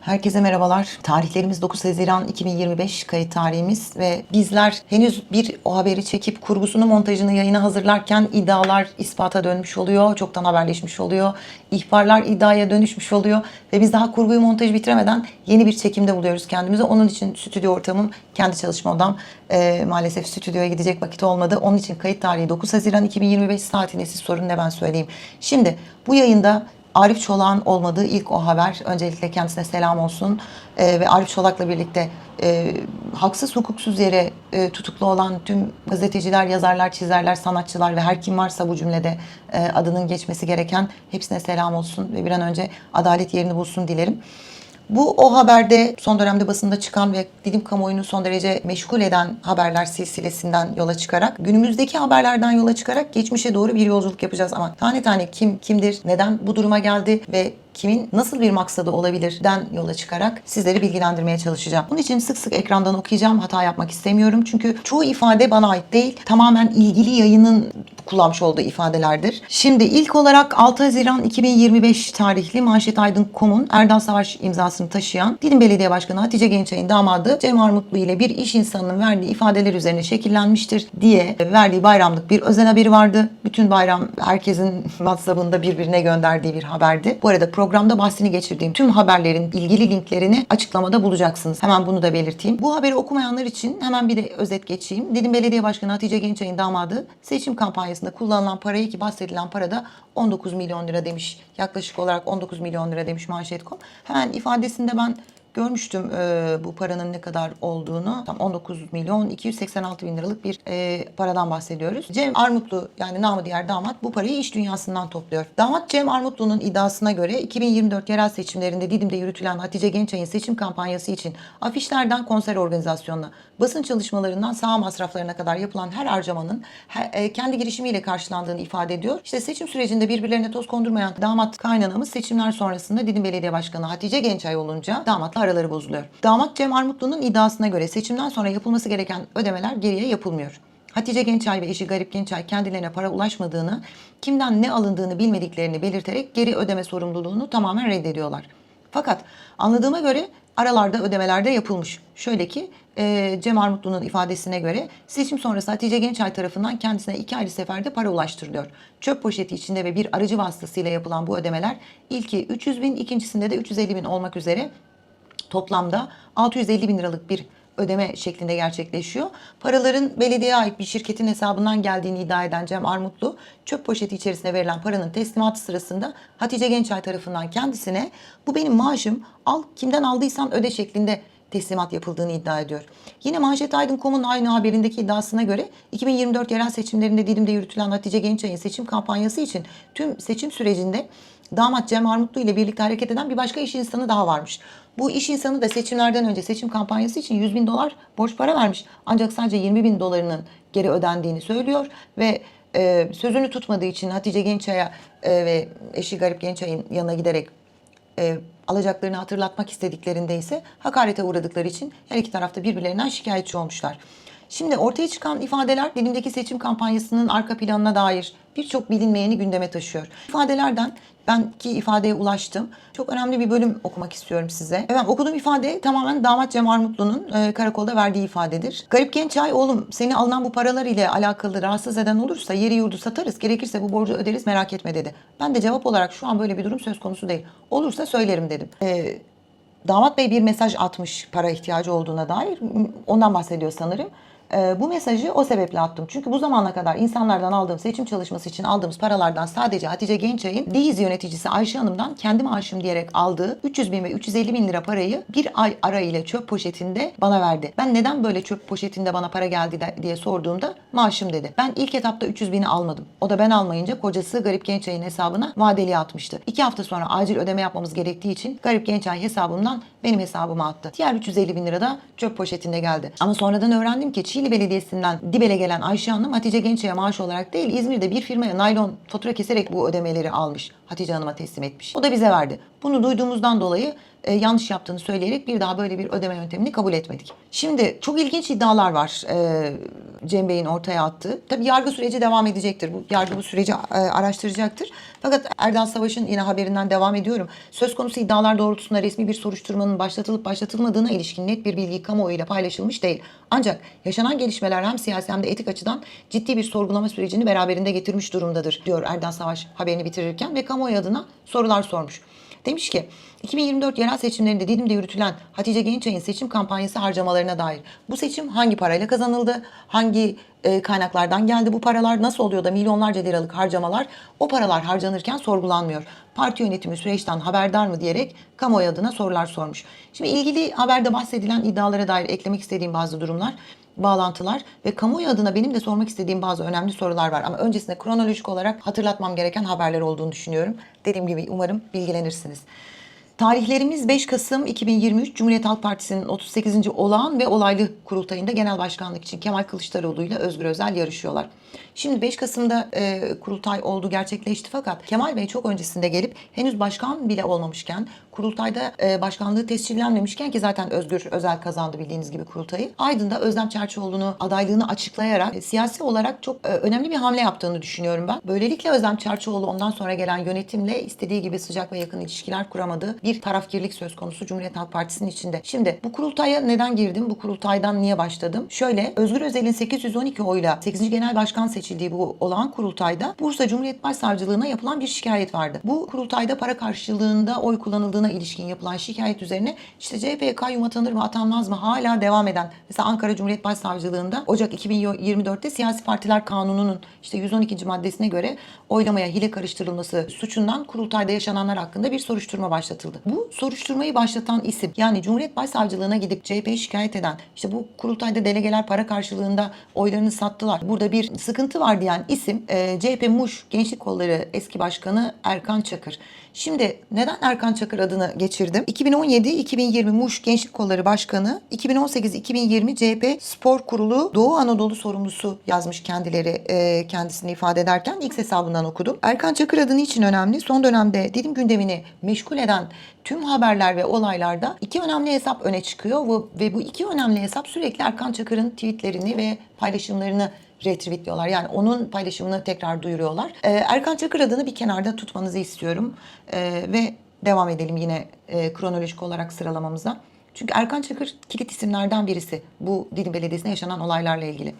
Herkese merhabalar. Tarihlerimiz 9 Haziran 2025 kayıt tarihimiz ve bizler henüz bir o haberi çekip kurgusunu montajını yayına hazırlarken iddialar ispata dönmüş oluyor. Çoktan haberleşmiş oluyor. İhbarlar iddiaya dönüşmüş oluyor ve biz daha kurguyu montajı bitiremeden yeni bir çekimde buluyoruz kendimizi. Onun için stüdyo ortamım kendi çalışma odam. Ee, maalesef stüdyoya gidecek vakit olmadı. Onun için kayıt tarihi 9 Haziran 2025 saatine siz sorun ne ben söyleyeyim. Şimdi bu yayında Arif Çolak'ın olmadığı ilk o haber. Öncelikle kendisine selam olsun. Ee, ve Arif Çolak'la birlikte e, haksız hukuksuz yere e, tutuklu olan tüm gazeteciler, yazarlar, çizerler, sanatçılar ve her kim varsa bu cümlede e, adının geçmesi gereken hepsine selam olsun ve bir an önce adalet yerini bulsun dilerim. Bu o haberde son dönemde basında çıkan ve dilim kamuoyunu son derece meşgul eden haberler silsilesinden yola çıkarak günümüzdeki haberlerden yola çıkarak geçmişe doğru bir yolculuk yapacağız ama tane tane kim kimdir, neden bu duruma geldi ve kimin nasıl bir maksadı olabilirden yola çıkarak sizleri bilgilendirmeye çalışacağım. Bunun için sık sık ekrandan okuyacağım. Hata yapmak istemiyorum. Çünkü çoğu ifade bana ait değil. Tamamen ilgili yayının kullanmış olduğu ifadelerdir. Şimdi ilk olarak 6 Haziran 2025 tarihli Manşet Aydın.com'un Erdal Savaş imzasını taşıyan Didim Belediye Başkanı Hatice Gençay'ın damadı Cem Armutlu ile bir iş insanının verdiği ifadeler üzerine şekillenmiştir diye verdiği bayramlık bir özel haberi vardı. Bütün bayram herkesin WhatsApp'ında birbirine gönderdiği bir haberdi. Bu arada programda bahsini geçirdiğim tüm haberlerin ilgili linklerini açıklamada bulacaksınız. Hemen bunu da belirteyim. Bu haberi okumayanlar için hemen bir de özet geçeyim. Didim Belediye Başkanı Hatice Gençay'ın damadı seçim kampanyasında kullanılan parayı ki bahsedilen parada 19 milyon lira demiş. Yaklaşık olarak 19 milyon lira demiş manşet.com. Hemen ifadesinde ben görmüştüm e, bu paranın ne kadar olduğunu. Tam 19 milyon 286 bin liralık bir e, paradan bahsediyoruz. Cem Armutlu yani namı diğer damat bu parayı iş dünyasından topluyor. Damat Cem Armutlu'nun iddiasına göre 2024 yerel seçimlerinde Didim'de yürütülen Hatice Gençay'ın seçim kampanyası için afişlerden konser organizasyonuna, basın çalışmalarından saha masraflarına kadar yapılan her harcamanın he- e, kendi girişimiyle karşılandığını ifade ediyor. İşte seçim sürecinde birbirlerine toz kondurmayan damat kaynanamız seçimler sonrasında Didim Belediye Başkanı Hatice Gençay olunca damatla araları bozuluyor. Damat Cem Armutlu'nun iddiasına göre seçimden sonra yapılması gereken ödemeler geriye yapılmıyor. Hatice Gençay ve eşi Garip Gençay kendilerine para ulaşmadığını, kimden ne alındığını bilmediklerini belirterek geri ödeme sorumluluğunu tamamen reddediyorlar. Fakat anladığıma göre aralarda ödemelerde yapılmış. Şöyle ki e, Cem Armutlu'nun ifadesine göre seçim sonrası Hatice Gençay tarafından kendisine iki ayrı seferde para ulaştırılıyor. Çöp poşeti içinde ve bir aracı vasıtasıyla yapılan bu ödemeler ilki 300 bin, ikincisinde de 350 bin olmak üzere toplamda 650 bin liralık bir ödeme şeklinde gerçekleşiyor. Paraların belediyeye ait bir şirketin hesabından geldiğini iddia eden Cem Armutlu, çöp poşeti içerisine verilen paranın teslimatı sırasında Hatice Gençay tarafından kendisine bu benim maaşım al kimden aldıysan öde şeklinde teslimat yapıldığını iddia ediyor. Yine Manşet Aydın.com'un aynı haberindeki iddiasına göre 2024 yerel seçimlerinde Didim'de yürütülen Hatice Gençay'ın seçim kampanyası için tüm seçim sürecinde damat Cem Armutlu ile birlikte hareket eden bir başka iş insanı daha varmış. Bu iş insanı da seçimlerden önce seçim kampanyası için 100 bin dolar borç para vermiş. Ancak sadece 20 bin dolarının geri ödendiğini söylüyor ve e, sözünü tutmadığı için Hatice Gençay'a e, ve eşi Garip Gençay'ın yanına giderek e, alacaklarını hatırlatmak istediklerinde ise hakarete uğradıkları için her iki tarafta birbirlerinden şikayetçi olmuşlar. Şimdi ortaya çıkan ifadeler dilimdeki seçim kampanyasının arka planına dair birçok bilinmeyeni gündeme taşıyor. İfadelerden ben ki ifadeye ulaştım. Çok önemli bir bölüm okumak istiyorum size. Evet, okuduğum ifade tamamen damat Cem Armutlu'nun e, karakolda verdiği ifadedir. Garip Gençay oğlum seni alınan bu paralar ile alakalı rahatsız eden olursa yeri yurdu satarız gerekirse bu borcu öderiz merak etme dedi. Ben de cevap olarak şu an böyle bir durum söz konusu değil. Olursa söylerim dedim. E, Damat Bey bir mesaj atmış para ihtiyacı olduğuna dair. Ondan bahsediyor sanırım. Ee, bu mesajı o sebeple attım. Çünkü bu zamana kadar insanlardan aldığım seçim çalışması için aldığımız paralardan sadece Hatice Gençay'ın Diyiz yöneticisi Ayşe Hanım'dan kendi maaşım diyerek aldığı 300 bin ve 350 bin lira parayı bir ay ara ile çöp poşetinde bana verdi. Ben neden böyle çöp poşetinde bana para geldi de- diye sorduğumda maaşım dedi. Ben ilk etapta 300 bini almadım. O da ben almayınca kocası Garip Gençay'ın hesabına vadeli atmıştı. İki hafta sonra acil ödeme yapmamız gerektiği için Garip Gençay hesabımdan benim hesabıma attı. Diğer 350 bin lira da çöp poşetinde geldi. Ama sonradan öğrendim ki Çiğli Belediyesi'nden Dibel'e gelen Ayşe Hanım Hatice Gençay'a maaş olarak değil İzmir'de bir firmaya naylon fatura keserek bu ödemeleri almış. Hatice Hanım'a teslim etmiş. O da bize verdi. Bunu duyduğumuzdan dolayı e, yanlış yaptığını söyleyerek bir daha böyle bir ödeme yöntemini kabul etmedik. Şimdi çok ilginç iddialar var e, Cem Bey'in ortaya attığı. Tabii yargı süreci devam edecektir. Bu yargı bu süreci e, araştıracaktır. Fakat Erdal Savaş'ın yine haberinden devam ediyorum. Söz konusu iddialar doğrultusunda resmi bir soruşturmanın başlatılıp başlatılmadığına ilişkin net bir bilgi kamuoyuyla paylaşılmış değil. Ancak yaşanan gelişmeler hem siyasi hem de etik açıdan ciddi bir sorgulama sürecini beraberinde getirmiş durumdadır diyor Erdal Savaş haberini bitirirken ve kamuoyu adına sorular sormuş. Demiş ki 2024 yerel seçimlerinde Didim'de yürütülen Hatice Gençay'ın seçim kampanyası harcamalarına dair bu seçim hangi parayla kazanıldı? Hangi e, kaynaklardan geldi bu paralar? Nasıl oluyor da milyonlarca liralık harcamalar o paralar harcanırken sorgulanmıyor? Parti yönetimi süreçten haberdar mı diyerek kamuoyu adına sorular sormuş. Şimdi ilgili haberde bahsedilen iddialara dair eklemek istediğim bazı durumlar bağlantılar ve kamuoyu adına benim de sormak istediğim bazı önemli sorular var. Ama öncesinde kronolojik olarak hatırlatmam gereken haberler olduğunu düşünüyorum. Dediğim gibi umarım bilgilenirsiniz. Tarihlerimiz 5 Kasım 2023 Cumhuriyet Halk Partisi'nin 38. olağan ve olaylı kurultayında genel başkanlık için Kemal Kılıçdaroğlu ile Özgür Özel yarışıyorlar. Şimdi 5 Kasım'da e, kurultay oldu gerçekleşti fakat Kemal Bey çok öncesinde gelip henüz başkan bile olmamışken kurultayda e, başkanlığı tescillenmemişken ki zaten Özgür Özel kazandı bildiğiniz gibi kurultayı. Aydın'da Özlem Çerçioğlu'nu adaylığını açıklayarak e, siyasi olarak çok e, önemli bir hamle yaptığını düşünüyorum ben. Böylelikle Özlem Çerçioğlu ondan sonra gelen yönetimle istediği gibi sıcak ve yakın ilişkiler kuramadı. Bir tarafkirlik söz konusu Cumhuriyet Halk Partisi'nin içinde. Şimdi bu kurultaya neden girdim? Bu kurultaydan niye başladım? Şöyle Özgür Özel'in 812 oyla 8. Genel Başkan seçildiği bu olağan kurultayda Bursa Cumhuriyet Başsavcılığına yapılan bir şikayet vardı. Bu kurultayda para karşılığında oy kullanıldığına ilişkin yapılan şikayet üzerine işte CHP kayyum atanır mı atanmaz mı hala devam eden mesela Ankara Cumhuriyet Başsavcılığında Ocak 2024'te siyasi partiler kanununun işte 112. maddesine göre oylamaya hile karıştırılması suçundan kurultayda yaşananlar hakkında bir soruşturma başlatıldı. Bu soruşturmayı başlatan isim yani Cumhuriyet Başsavcılığına gidip CHP'yi şikayet eden işte bu kurultayda delegeler para karşılığında oylarını sattılar. Burada bir sıkıntı var diyen isim e, CHP Muş Gençlik Kolları eski başkanı Erkan Çakır. Şimdi neden Erkan Çakır adını geçirdim? 2017-2020 Muş Gençlik Kolları Başkanı, 2018-2020 CHP Spor Kurulu Doğu Anadolu sorumlusu yazmış kendileri e, kendisini ifade ederken X hesabından okudum. Erkan Çakır adı niçin önemli? Son dönemde dilim gündemini meşgul eden tüm haberler ve olaylarda iki önemli hesap öne çıkıyor ve bu iki önemli hesap sürekli Erkan Çakır'ın tweetlerini ve paylaşımlarını retweetliyorlar. Yani onun paylaşımını tekrar duyuruyorlar. Ee, Erkan Çakır adını bir kenarda tutmanızı istiyorum. Ee, ve devam edelim yine e, kronolojik olarak sıralamamıza. Çünkü Erkan Çakır kilit isimlerden birisi bu Didim Belediyesi'nde yaşanan olaylarla ilgili.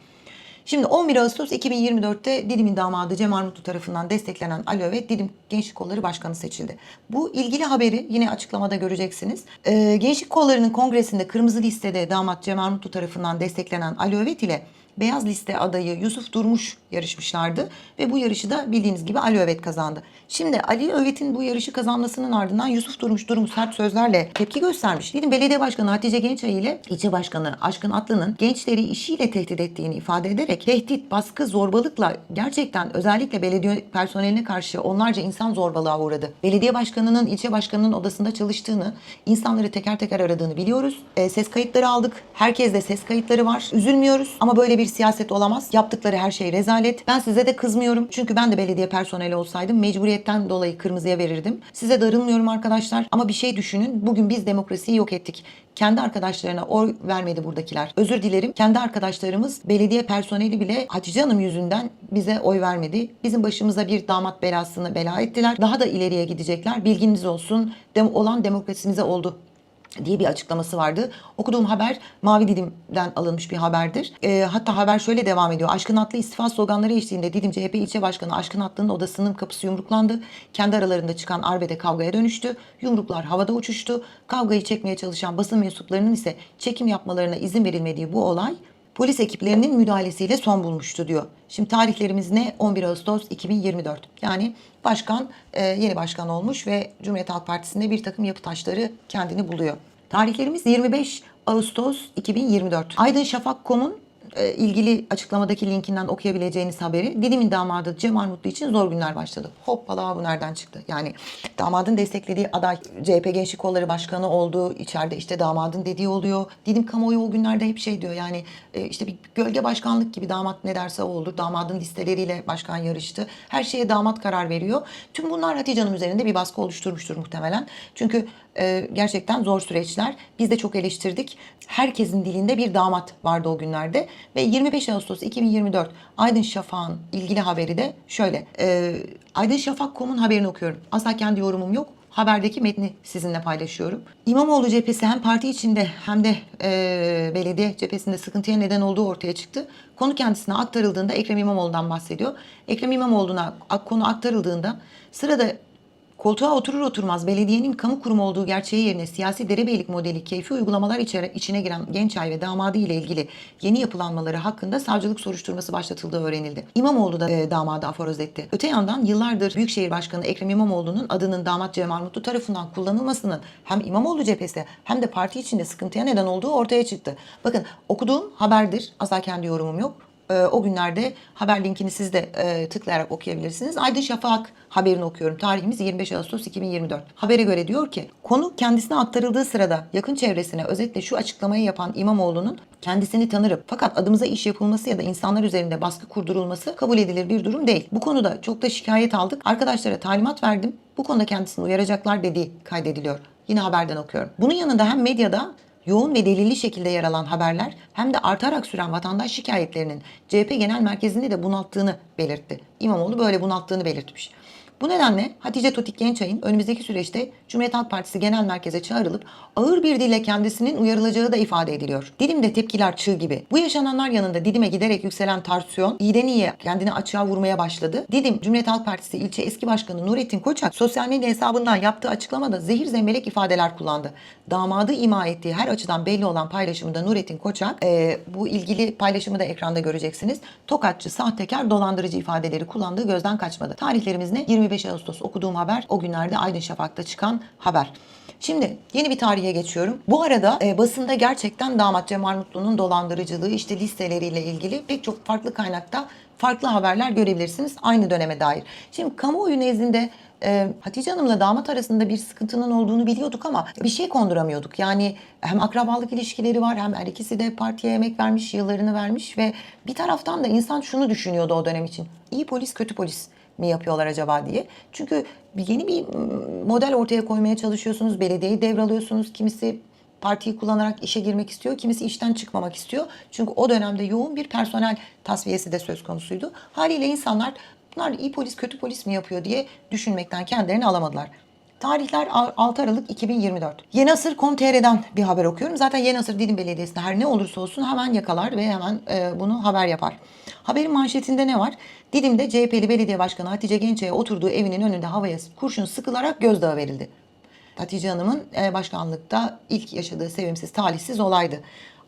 Şimdi 11 Ağustos 2024'te Didim'in damadı Cem Armutlu tarafından desteklenen Ali Övet Didim Gençlik Kolları Başkanı seçildi. Bu ilgili haberi yine açıklamada göreceksiniz. Ee, Gençlik Kolları'nın kongresinde kırmızı listede damat Cem Armutlu tarafından desteklenen Övet ile Beyaz Liste adayı Yusuf Durmuş yarışmışlardı ve bu yarışı da bildiğiniz gibi Ali Övet kazandı. Şimdi Ali Övet'in bu yarışı kazanmasının ardından Yusuf Durmuş durum sert sözlerle tepki göstermiş. Dilim Belediye Başkanı Hatice Gençay ile ilçe başkanı Aşkın Atlı'nın gençleri işiyle tehdit ettiğini ifade ederek tehdit, baskı, zorbalıkla gerçekten özellikle belediye personeline karşı onlarca insan zorbalığa uğradı. Belediye başkanının ilçe başkanının odasında çalıştığını, insanları teker teker aradığını biliyoruz. E, ses kayıtları aldık. Herkes de ses kayıtları var. Üzülmüyoruz ama böyle bir siyaset olamaz. Yaptıkları her şey rezalet. Ben size de kızmıyorum. Çünkü ben de belediye personeli olsaydım mecburiyetten dolayı kırmızıya verirdim. Size darılmıyorum arkadaşlar ama bir şey düşünün. Bugün biz demokrasiyi yok ettik. Kendi arkadaşlarına oy vermedi buradakiler. Özür dilerim. Kendi arkadaşlarımız belediye personeli bile Hatice Hanım yüzünden bize oy vermedi. Bizim başımıza bir damat belasını bela ettiler. Daha da ileriye gidecekler. Bilginiz olsun. Dem olan demokrasimize oldu diye bir açıklaması vardı. Okuduğum haber Mavi Didim'den alınmış bir haberdir. E, hatta haber şöyle devam ediyor. Aşkın Atlı istifa sloganları eşliğinde Didim CHP ilçe başkanı Aşkın Atlı'nın odasının kapısı yumruklandı. Kendi aralarında çıkan arbede kavgaya dönüştü. Yumruklar havada uçuştu. Kavgayı çekmeye çalışan basın mensuplarının ise çekim yapmalarına izin verilmediği bu olay polis ekiplerinin müdahalesiyle son bulmuştu diyor. Şimdi tarihlerimiz ne? 11 Ağustos 2024. Yani başkan e, yeni başkan olmuş ve Cumhuriyet Halk Partisi'nde bir takım yapı taşları kendini buluyor. Tarihlerimiz 25 Ağustos 2024. Aydın Şafak.com'un e, ilgili açıklamadaki linkinden okuyabileceğiniz haberi Didim'in damadı Cem Armutlu için zor günler başladı. Hoppala bu nereden çıktı? Yani damadın desteklediği aday CHP Gençlik Kolları Başkanı oldu. İçeride işte damadın dediği oluyor. Didim kamuoyu o günlerde hep şey diyor yani e, işte bir gölge başkanlık gibi damat ne derse o olur. Damadın listeleriyle başkan yarıştı. Her şeye damat karar veriyor. Tüm bunlar Hatice Hanım üzerinde bir baskı oluşturmuştur muhtemelen. Çünkü e, gerçekten zor süreçler. Biz de çok eleştirdik. Herkesin dilinde bir damat vardı o günlerde. Ve 25 Ağustos 2024 Aydın Şafak'ın ilgili haberi de şöyle. E, Aydın Şafak.com'un haberini okuyorum. Asla kendi yorumum yok. Haberdeki metni sizinle paylaşıyorum. İmamoğlu cephesi hem parti içinde hem de e, belediye cephesinde sıkıntıya neden olduğu ortaya çıktı. Konu kendisine aktarıldığında Ekrem İmamoğlu'ndan bahsediyor. Ekrem İmamoğlu'na konu aktarıldığında sırada Koltuğa oturur oturmaz belediyenin kamu kurumu olduğu gerçeği yerine siyasi derebeylik modeli keyfi uygulamalar içine giren Gençay ve damadı ile ilgili yeni yapılanmaları hakkında savcılık soruşturması başlatıldığı öğrenildi. İmamoğlu da e, damadı aforoz etti. Öte yandan yıllardır Büyükşehir Başkanı Ekrem İmamoğlu'nun adının damat Cemal Mutlu tarafından kullanılmasının hem İmamoğlu cephesi hem de parti içinde sıkıntıya neden olduğu ortaya çıktı. Bakın okuduğum haberdir. Asla kendi yorumum yok. Ee, o günlerde haber linkini siz de e, tıklayarak okuyabilirsiniz. Aydın Şafak haberini okuyorum. Tarihimiz 25 Ağustos 2024. Habere göre diyor ki konu kendisine aktarıldığı sırada yakın çevresine özetle şu açıklamayı yapan İmamoğlu'nun kendisini tanırım. Fakat adımıza iş yapılması ya da insanlar üzerinde baskı kurdurulması kabul edilir bir durum değil. Bu konuda çok da şikayet aldık. Arkadaşlara talimat verdim. Bu konuda kendisini uyaracaklar dediği kaydediliyor. Yine haberden okuyorum. Bunun yanında hem medyada yoğun ve delilli şekilde yer alan haberler hem de artarak süren vatandaş şikayetlerinin CHP Genel Merkezi'ni de bunalttığını belirtti. İmamoğlu böyle bunalttığını belirtmiş. Bu nedenle Hatice Totik Gençay'ın önümüzdeki süreçte Cumhuriyet Halk Partisi Genel Merkez'e çağrılıp ağır bir dille kendisinin uyarılacağı da ifade ediliyor. Didim'de tepkiler çığ gibi. Bu yaşananlar yanında Didim'e giderek yükselen tansiyon iyiden iyiye kendini açığa vurmaya başladı. Didim Cumhuriyet Halk Partisi ilçe eski başkanı Nurettin Koçak sosyal medya hesabından yaptığı açıklamada zehir zemberek ifadeler kullandı. Damadı ima ettiği her açıdan belli olan paylaşımında Nurettin Koçak e, bu ilgili paylaşımı da ekranda göreceksiniz. Tokatçı, sahtekar, dolandırıcı ifadeleri kullandığı gözden kaçmadı. Tarihlerimiz ne? 25 Ağustos okuduğum haber o günlerde Aydın Şafak'ta çıkan haber. Şimdi yeni bir tarihe geçiyorum. Bu arada e, basında gerçekten damat Cemal Mutlu'nun dolandırıcılığı işte listeleriyle ilgili pek çok farklı kaynakta farklı haberler görebilirsiniz aynı döneme dair. Şimdi kamuoyu nezdinde e, Hatice Hanım'la damat arasında bir sıkıntının olduğunu biliyorduk ama bir şey konduramıyorduk. Yani hem akrabalık ilişkileri var hem her ikisi de partiye emek vermiş, yıllarını vermiş ve bir taraftan da insan şunu düşünüyordu o dönem için. İyi polis, kötü polis mi yapıyorlar acaba diye. Çünkü yeni bir model ortaya koymaya çalışıyorsunuz. Belediyeyi devralıyorsunuz. Kimisi partiyi kullanarak işe girmek istiyor. Kimisi işten çıkmamak istiyor. Çünkü o dönemde yoğun bir personel tasfiyesi de söz konusuydu. Haliyle insanlar bunlar iyi polis kötü polis mi yapıyor diye düşünmekten kendilerini alamadılar. Tarihler 6 Aralık 2024. Yeni Asır Com.tr'den bir haber okuyorum. Zaten Yeni Asır Didim Belediyesi'nde her ne olursa olsun hemen yakalar ve hemen e, bunu haber yapar. Haberin manşetinde ne var? Didim'de CHP'li belediye başkanı Hatice Gençay'a oturduğu evinin önünde havaya kurşun sıkılarak gözdağı verildi. Hatice Hanım'ın e, başkanlıkta ilk yaşadığı sevimsiz, talihsiz olaydı.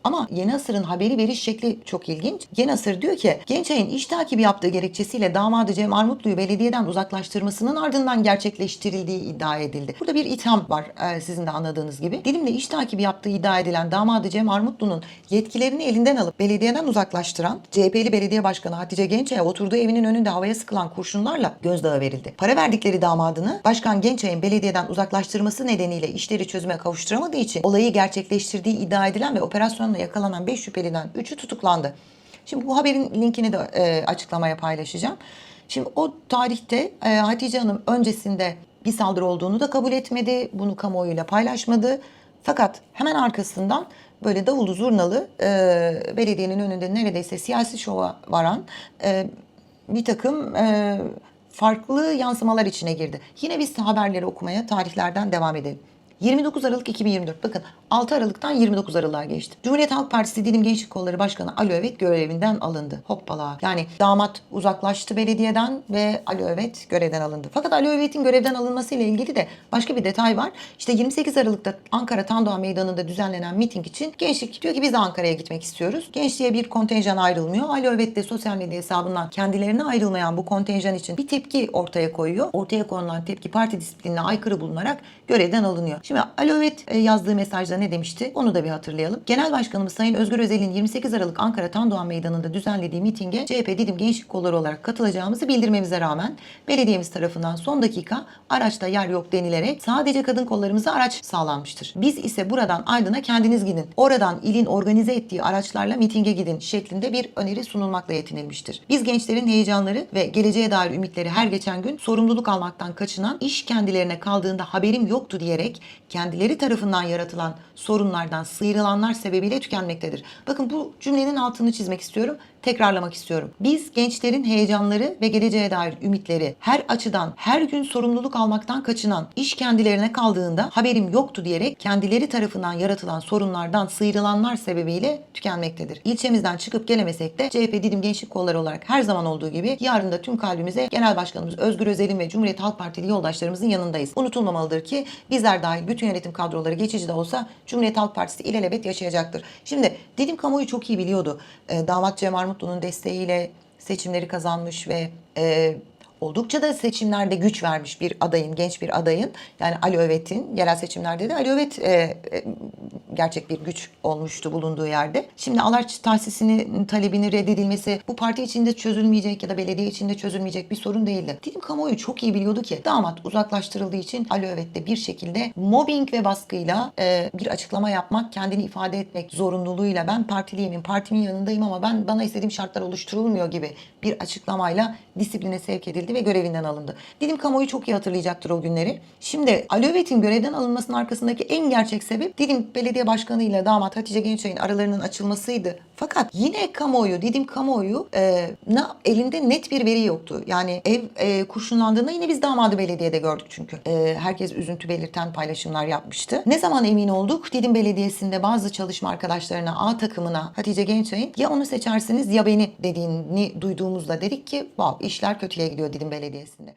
Ama Yeni Asır'ın haberi veriş şekli çok ilginç. Yeni Asır diyor ki Gençay'ın iş takibi yaptığı gerekçesiyle damadı Cem Armutlu'yu belediyeden uzaklaştırmasının ardından gerçekleştirildiği iddia edildi. Burada bir itham var e, sizin de anladığınız gibi. Dilim'de iş takibi yaptığı iddia edilen damadı Cem Armutlu'nun yetkilerini elinden alıp belediyeden uzaklaştıran CHP'li belediye başkanı Hatice Gençay'a oturduğu evinin önünde havaya sıkılan kurşunlarla gözdağı verildi. Para verdikleri damadını Başkan Gençay'ın belediyeden uzaklaştırması nedeniyle işleri çözüme kavuşturamadığı için olayı gerçekleştirdiği iddia edilen ve operasyonla yakalanan 5 şüpheliden 3'ü tutuklandı. Şimdi bu haberin linkini de e, açıklamaya paylaşacağım. Şimdi o tarihte e, Hatice Hanım öncesinde bir saldırı olduğunu da kabul etmedi. Bunu kamuoyuyla paylaşmadı. Fakat hemen arkasından böyle davulu zurnalı e, belediyenin önünde neredeyse siyasi şova varan e, bir takım e, farklı yansımalar içine girdi. Yine biz haberleri okumaya tarihlerden devam edelim. 29 Aralık 2024. Bakın 6 Aralık'tan 29 Aralık'a geçti. Cumhuriyet Halk Partisi Dilim Gençlik Kolları Başkanı Ali Övet görevinden alındı. Hoppala. Yani damat uzaklaştı belediyeden ve Ali Övet görevden alındı. Fakat Ali Övet'in görevden alınması ile ilgili de başka bir detay var. İşte 28 Aralık'ta Ankara Tandoğan Meydanı'nda düzenlenen miting için gençlik diyor ki biz de Ankara'ya gitmek istiyoruz. Gençliğe bir kontenjan ayrılmıyor. Ali Övet de sosyal medya hesabından kendilerine ayrılmayan bu kontenjan için bir tepki ortaya koyuyor. Ortaya konulan tepki parti disiplinine aykırı bulunarak görevden alınıyor. Şimdi Ali Övet e, yazdığı mesajda ne demişti? Onu da bir hatırlayalım. Genel Başkanımız Sayın Özgür Özel'in 28 Aralık Ankara Tandoğan Meydanı'nda düzenlediği mitinge CHP Didim Gençlik Kolları olarak katılacağımızı bildirmemize rağmen belediyemiz tarafından son dakika araçta yer yok denilerek sadece kadın kollarımıza araç sağlanmıştır. Biz ise buradan Aydın'a kendiniz gidin. Oradan ilin organize ettiği araçlarla mitinge gidin şeklinde bir öneri sunulmakla yetinilmiştir. Biz gençlerin heyecanları ve geleceğe dair ümitleri her geçen gün sorumluluk almaktan kaçınan iş kendilerine kaldığında haberim yoktu diyerek kendileri tarafından yaratılan sorunlardan sıyrılanlar sebebiyle tükenmektedir. Bakın bu cümlenin altını çizmek istiyorum, tekrarlamak istiyorum. Biz gençlerin heyecanları ve geleceğe dair ümitleri her açıdan her gün sorumluluk almaktan kaçınan, iş kendilerine kaldığında haberim yoktu diyerek kendileri tarafından yaratılan sorunlardan sıyrılanlar sebebiyle tükenmektedir. İlçemizden çıkıp gelemesek de CHP Didim Gençlik Kolları olarak her zaman olduğu gibi yarın da tüm kalbimize Genel Başkanımız Özgür Özel'in ve Cumhuriyet Halk Partili yoldaşlarımızın yanındayız. Unutulmamalıdır ki bizler dahil bütün yönetim kadroları geçici de olsa Cumhuriyet Halk Partisi ilelebet yaşayacaktır. Şimdi Didim kamuoyu çok iyi biliyordu. Ee, damat Cem Armutlu'nun desteğiyle seçimleri kazanmış ve e, oldukça da seçimlerde güç vermiş bir adayın, genç bir adayın yani Ali Övet'in yerel seçimlerde de Ali Övet e, e, gerçek bir güç olmuştu bulunduğu yerde. Şimdi Alaç tahsisinin talebini reddedilmesi bu parti içinde çözülmeyecek ya da belediye içinde çözülmeyecek bir sorun değildi. Dilim kamuoyu çok iyi biliyordu ki damat uzaklaştırıldığı için Ali Övet de bir şekilde mobbing ve baskıyla e, bir açıklama yapmak, kendini ifade etmek zorunluluğuyla ben partiliyim, partimin yanındayım ama ben bana istediğim şartlar oluşturulmuyor gibi bir açıklamayla disipline sevk edildi ve görevinden alındı. Dilim kamuoyu çok iyi hatırlayacaktır o günleri. Şimdi Ali Övet'in görevden alınmasının arkasındaki en gerçek sebep Didim Belediye Başkanı ile damat Hatice Gençay'ın aralarının açılmasıydı. Fakat yine kamuoyu, Didim kamuoyu e, na, elinde net bir veri yoktu. Yani ev e, kurşunlandığında yine biz damadı belediyede gördük çünkü. E, herkes üzüntü belirten paylaşımlar yapmıştı. Ne zaman emin olduk? Didim Belediyesi'nde bazı çalışma arkadaşlarına, A takımına Hatice Gençay'ın ya onu seçersiniz ya beni dediğini duyduğumuzda dedik ki wow işler kötüye gidiyor Didim Belediyesi'nde.